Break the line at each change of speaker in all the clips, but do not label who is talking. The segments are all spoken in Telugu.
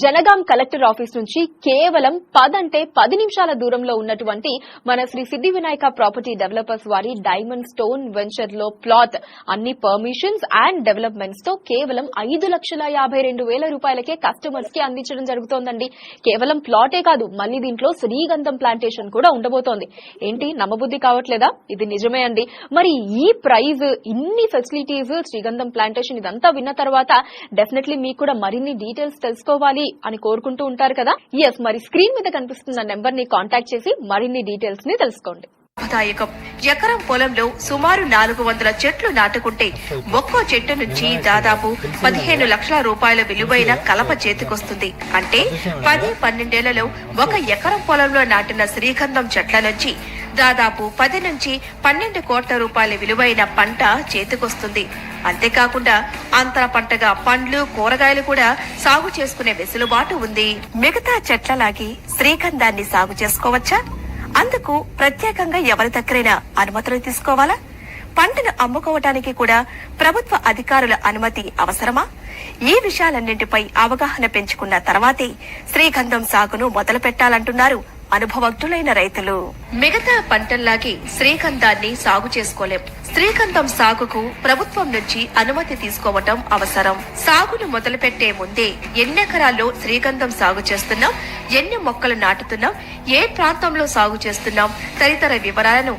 జనగాం కలెక్టర్ ఆఫీస్ నుంచి కేవలం పదంటే పది నిమిషాల దూరంలో ఉన్నటువంటి మన శ్రీ సిద్ధి వినాయక ప్రాపర్టీ డెవలపర్స్ వారి డైమండ్ స్టోన్ వెంచర్లో ప్లాట్. అన్ని పర్మిషన్స్ అండ్ డెవలప్మెంట్స్తో కేవలం ఐదు లక్షల యాభై రెండు వేల రూపాయలకే కస్టమర్స్కి అందించడం జరుగుతోందండి. కేవలం ప్లాటే కాదు మళ్ళీ దీంట్లో శ్రీగంధం ప్లాంటేషన్ కూడా ఉండబోతోంది. ఏంటి? నమ్మబుద్ధి కావట్లేదా? ఇది నిజమే అండి. మరి ఈ ప్రైజ్ ఇన్ని ఫెసిలిటీస్ శ్రీగంధం ప్లాంటేషన్ ఇదంతా విన్న తర్వాత డెఫినెట్లీ మీకు కూడా మరిన్ని డీటెయిల్స్ తెలుసుకోవాలి. అని కోరుకుంటూ ఉంటారు కదా? ఎస్ మరి స్క్రీన్ మీద కనిపిస్తున్న నెంబర్ని కాంటాక్ట్ చేసి మరిన్ని డీటెయిల్స్ని తెలుసుకోండి.
లాభదాయకం ఎకరం పొలంలో సుమారు నాలుగు వందల చెట్లు నాటుకుంటే ఒక్కో చెట్టు నుంచి దాదాపు పదిహేను లక్షల రూపాయల విలువైన కలప చేతికొస్తుంది. అంటే పది పన్నెండేళ్ళలో ఒక ఎకరం పొలంలో నాటిన శ్రీగంధం చెట్ల నుంచి దాదాపు పది నుంచి పన్నెండు కోట్ల రూపాయల విలువైన పంట చేతికొస్తుంది. అంతేకాకుండా అంతర పంటగా పండ్లు కూరగాయలు కూడా సాగు చేసుకునే వెసులుబాటు ఉంది. మిగతా చెట్లలాగి శ్రీగంధాన్ని సాగు చేసుకోవచ్చా? అందుకు ప్రత్యేకంగా ఎవరి దగ్గరైనా అనుమతులు తీసుకోవాలా? పంటను అమ్ముకోవటానికి కూడా ప్రభుత్వ అధికారుల అనుమతి అవసరమా? ఈ విషయాలన్నింటిపై అవగాహన పెంచుకున్న తర్వాతే శ్రీగంధం సాగును మొదలు పెట్టాలంటున్నారు అనుభవజ్ఞులైన రైతులు. మిగతా పంటల్లాగే శ్రీగంధాన్ని సాగు చేసుకోలేం. శ్రీగంధం సాగుకు ప్రభుత్వం నుంచి అనుమతి తీసుకోవటం అవసరం. సాగును మొదలుపెట్టే ముందే ఎన్నెకరాల్లో శ్రీగంధం సాగు చేస్తున్నాం? ఎన్ని మొక్కలు నాటుతున్నాం? ఏ ప్రాంతంలో సాగు చేస్తున్నాం? తదితర వివరాలను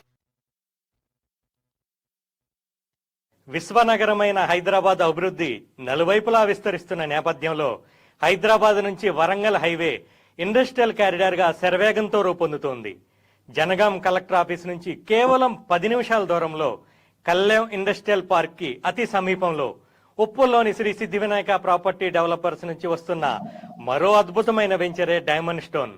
విశ్వనగరమైన హైదరాబాద్ అభివృద్ధి నలువైపులా విస్తరిస్తున్న నేపథ్యంలో హైదరాబాద్ నుంచి వరంగల్ హైవే ఇండస్ట్రియల్ క్యారిడార్గా శరవేగంతో రూపొందుతోంది. జనగాం కలెక్టర్ ఆఫీస్ నుంచి కేవలం పది నిమిషాల దూరంలో కల్లెం ఇండస్ట్రియల్ పార్క్కి అతి సమీపంలో ఉప్పుల్లోని శ్రీ సిద్ధి వినాయక ప్రాపర్టీ డెవలపర్స్ నుంచి వస్తున్న మరో అద్భుతమైన వెంచరే డైమండ్ స్టోన్.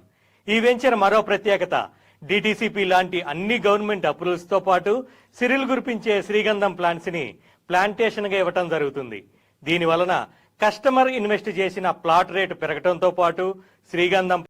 ఈ వెంచర్ మరో ప్రత్యేకత డిటిసిపి లాంటి అన్ని గవర్నమెంట్ అప్రూవల్స్తో పాటు సిరిల్ గురిపించే శ్రీగంధం ప్లాంట్స్ని ప్లాంటేషన్గా ఇవ్వటం జరుగుతుంది. దీని వలన కస్టమర్ ఇన్వెస్ట్ చేసిన ప్లాట్ రేటు పెరగటంతో పాటు శ్రీగంధం